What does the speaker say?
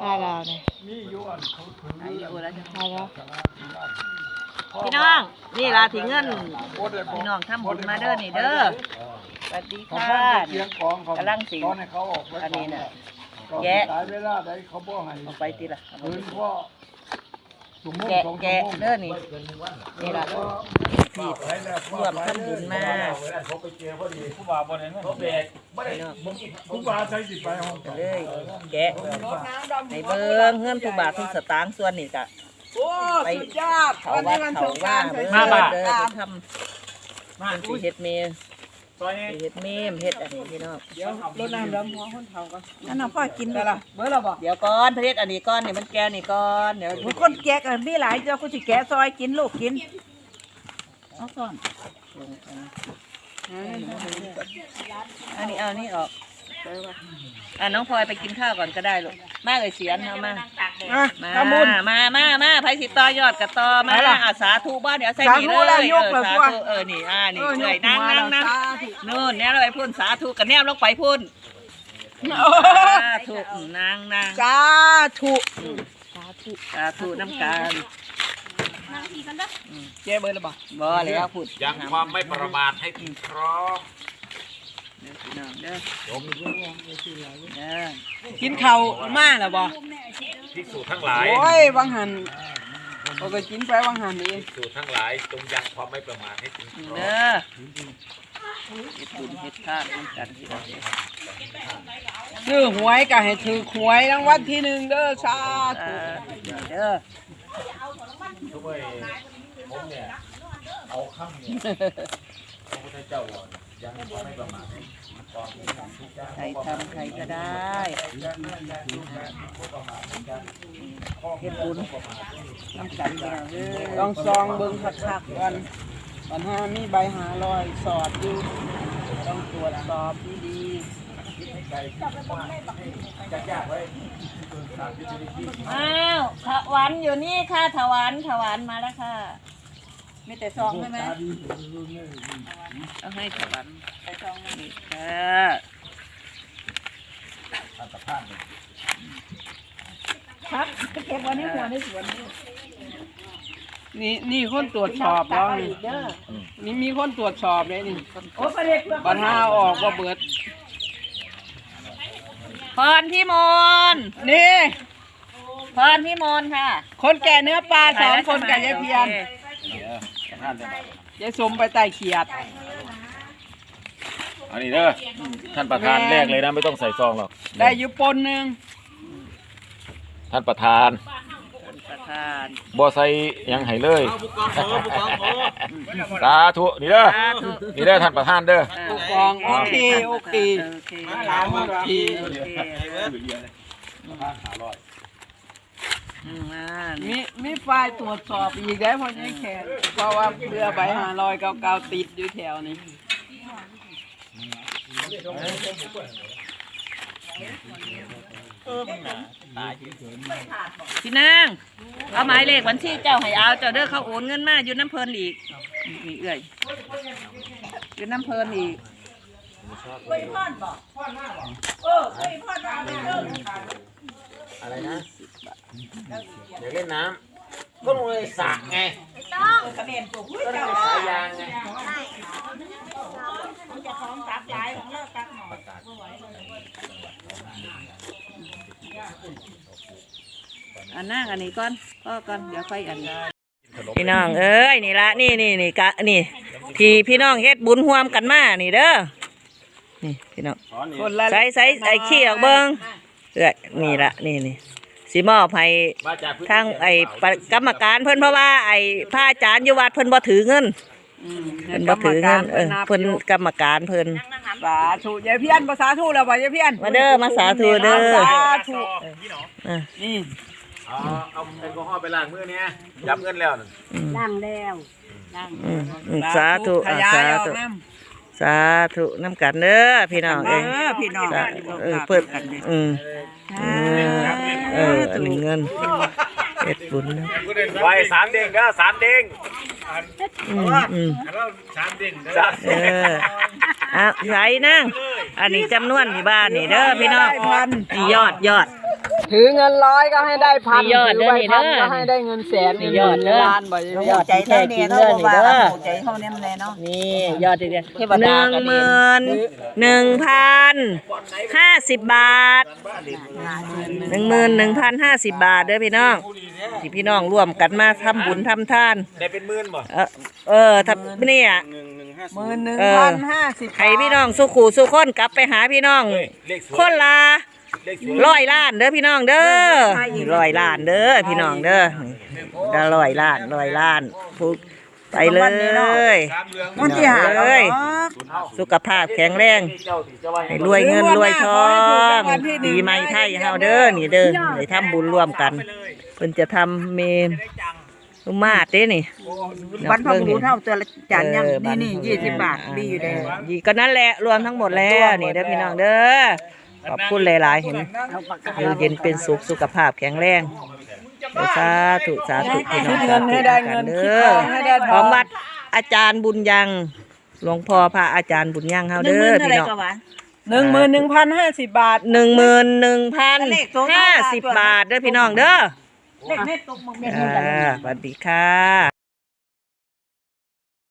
ค่าดาวเนี่ยมีอยู่อันเขาถืออายุแล้วจ้ะค่าดาวพี่น้องนี่ล่ะที่เงินบ่ได้บกพี่น้องทำบุญมาเด้อนี่เด้อสวัสดีเขาค่ะฟังเสียงของเขากำลังสิตอนให้เขาออกไว้อันนี้น่ะก่อนแกะตายเวลาใดเขาบ่ให้เอาไปติละเอาคืนไปพ่อชั่วโมงแกะสองชั่วแกะโมงเด้อนี่นี่ล่ะก็ ที่ไปแล้วรวมทำบุญมาเขาไปเจอพอดีผู้บ่าวบนนั้นเขาเบรกไม่ได้องผู้บาใช้สิไปห้องเลย แกะในเบิ้งเงินทุกบาททุกสตางค์ส่วนนี่ก็โอ้ไปสุดยอดเขาวันนี้มันเขาสงกว่าารเด้เด้ออเด้อเด้อทำมันสิเฮ็ดเมย์เฮ็ดเมมเฮ็ดอันนี้พี่น้องเดี๋ยวรถน้ำดำหัวคนเฒ่าก็นั่นน่ะพ่อกินได้ละเบอร์เราบอกเดี๋ยวก่อนประเทศอันนี้ก่อนนี่มันแก้วนี่ก่อนเดี๋ยวคนแก่กันมีหลายเจ้ากูสิแกะซอยกินลูกกิน เอาก่อนลงอันนี้เอานี่ออกอะน้องพลอยไปกินข้าวก่อนก็ได้ลูกมาเลยเสียนเอามาอะมาทำบุญ มามามาไผสิต่อยอดกับต่อมาไหนล่ะอะสาธุบ้านเดี๋ยวใส่สานี่ธุเลแล้วยยกเลยเออสาพวกธุเออนี่อ่านี่เออเลยยกนั่งหัวนั่งนั่งแล้วสาธุนู่นเนี่ยเราไปพุ่นสาธุกันแนมลงไปพุ่นโอ้สาธุอืมนั่งนั่งสาธุสาธุน้ำกั นเจ๊เบอร์เราบอกบ่แล้วพุ่นยังความไม่ประมาทให้ถึงพร้อมเด้อพี่น้องเด้อเด้อกินข้าวมาแล้วบอกภิกษุทั้งหลายโอ้ยวังหัน เราก็กินไปวังหันเองภิกษุทั้งหลายจงยังความไม่ประมาทให้ถึงพร้อมเด้อเฮ็ดบุญเฮ็ดทานน้ำกันพี่น้องเด้อซื้อหวยก็ให้ถือหวยรางวัลที่หนึ่งเด้อสาสาธุธุเด้อทุกเมื่อผมเนี่ยเอาคำเนี่ยพระพุทธเจ้า ใครทำใครก็ได้เฮ็ดบุญน้ำกันพี่น้องเด้อต้องซองเบิ่งคักๆกันปัญหามีใบหาลอยสอดอยู่ ต้องตรวจสอบดีอ้าวถวันอยู่นี่ค่ะถวันถวันมาแล้วค่ะ มีแต่ซองใช่ไหมเอาให้ถวันไปซองนี่ค่ะครับเก็บไว้ในหัวในสวนๆนี่นี่คนตรวจสอบแล้วนี่นี่มีคนตรวจสอบเลยนี่โอ้ประเด็กเพื่อนปัญหาออกว่าเบิดพรพี่มนต์นี่พรพี่มนต์ค่ะ คนแก่เนื้อปลาสองคนกับยายเพียน โอคยายสมไปไต่เขียด อันนี้เด้อท่านประธานแรกเลยนะไม่ต้องใส่ซองหรอกได้อยู่ปนหนึ่งท่านประธานประธานบ่ใส่หยังให้เลยสาธุนี่เด้อสาธุนี่เด้อท่านประธานเด้อผู้กองโอเคโอเคโอเคถามโอเคโอเคอื มอ่ามีมีฝ่ายตรวจสอบอีกได้เพราะยายแขกเพราะว่าเรือใบหาลอยเก่าๆติดอยู่แถวนี้พี่นางเอาหมายเลขวันที่เจ้าให้เอาเจ้าเด้อเขาโอนเงินมาอยู่น้ำเพลินอีกนี่เอื้อยอยู่น้ำเพลินอีกอะไรนะ เดี๋ยวเล่นน้ำก็ลงเลยสระไงต้องกระเด็นตัวก็ได้สายยางไงอันนั่งอันนี้ก่อนก็ก่อนเดี๋ยวค่อยอันนี้พี่น้องเอ้ยนี่ละนี่นี่นี่กะนี่ ที่พี่น้องเฮ็ดบุญร่วมกันมานี่เด้อนี่พี่น้องคนละใส่ใส่ไอ้ขี้ออกเบิ้งเอ้ยนี่ละนี่นี่ สิมอบให้มาจากพื้นทางไอ้ปะกรรมการเพิ่นเพราะว่าไอ้พระอาจารย์อยู่วัดเพิ่นบ่ถือเงินอืมเพิ่นบ่ถือเงินเออเพิ่นกรรมการเพิ่นสาธุยายเพียนภาษาธุแล้วบ่ยายเพียนมาเด้อมาสาธุเด้อสาธุอะนี่เอาเอาแอลกอฮอล์ไปล้างมือเนี้ยยับเงินแล้วน่ะอืมนั่งแล้วนั่งอืมอืมสาธุขอะยายสาออกธุน้สาธุน้ำกันเด้อพี่น้องำเอเอ้ยอพี่น้องสาเออเปิดอืมอืม เอออันนี้เงินเฮ็ดบุญนะไว้สามเด้งเด้อสามเด้งอืมอืมสามเด้งเด้อเอออะใส่นั่งอันนี้จำนวนที่บ้านนี่เด้อพี่น้องได้พันนี่ยอดยอด ถือเงินร้อยก็ให้ได้พันมียอดถือใบเด้อพันนี่เด้อก็ให้ได้เงินแสนมียอดเด้อล้านบ่อยยอดใจเท่าเนี่ยเท่าบ่ว่าหัวใจเท่าเนี่ยแน่เนาะนี่ยอดเดียวเทวหดานึ่งก็ดีหมื่นหนึ่งพันห้าสิบบาทหนึ่งหมื่นหนึ่งพันห้าสิบบาทเด้อพี่น้องที่พี่น้องร่วมกันมาทำบุญทำทาน ได้เป็นหมื่นบ่เออเออทับเนี่ย หนึ่งหนึ่งห้าหมื่นหนึ่งเออพันห้าสิบให้พี่น้องสุขูสุขคนกลับไปหาพี่น้อง เลขสวยคนละเลขสวย ร้อยล้านเด้อพี่น้องเด้อร้อยล้านเด้อพี่น้องเด้อได้ร้อยล้านร้อยล้านฟุกไปเลยสามเรืองมันที่หาเราเอ้ยเนาะสุขภาพแข็งแรงเจ้าที่จะว่าให้รวยเงินรวยทองปีใหม่ไทยเฮาเด้อนี่เด้อได้ทำบุญร่วมกันเพิ่นจะทำเมนลุมาดเด้นี่วันพระบุรุษเท่าตัวละจานยังเออนี่นี่บัตรยี่สิบบาทดีอยู่เด้อดีก็นั่นแหละรวมทั้งหมดแล้วนี่เด้อพี่น้องเด้อ ขอบคุณหลายๆเห็นอยู่เย็นเป็นสุขสุขภาพแข็งแรงเด้อสาธุสาธุพี่น้องเงินให้ได้เงินเด้คิดอทองให้ได้ทขอองงวัดอาจารย์บุญยังหลวงพ่อพระอาจารย์บุญยังเฮาหนึ่งเด้หมื่อนเท่าพี่ไหรน้องก็ว่าหนึ่งหมื่นหนึ่งพันห้าสิบบาทหนึ่งหมื่นหนึ่งพันเลขตัวห้าสิบบาทเด้อพี่น้องเด้อเลขเม็ดตกมึงเม็ดอ่าเท่าไหร่สวัสดีค่ะ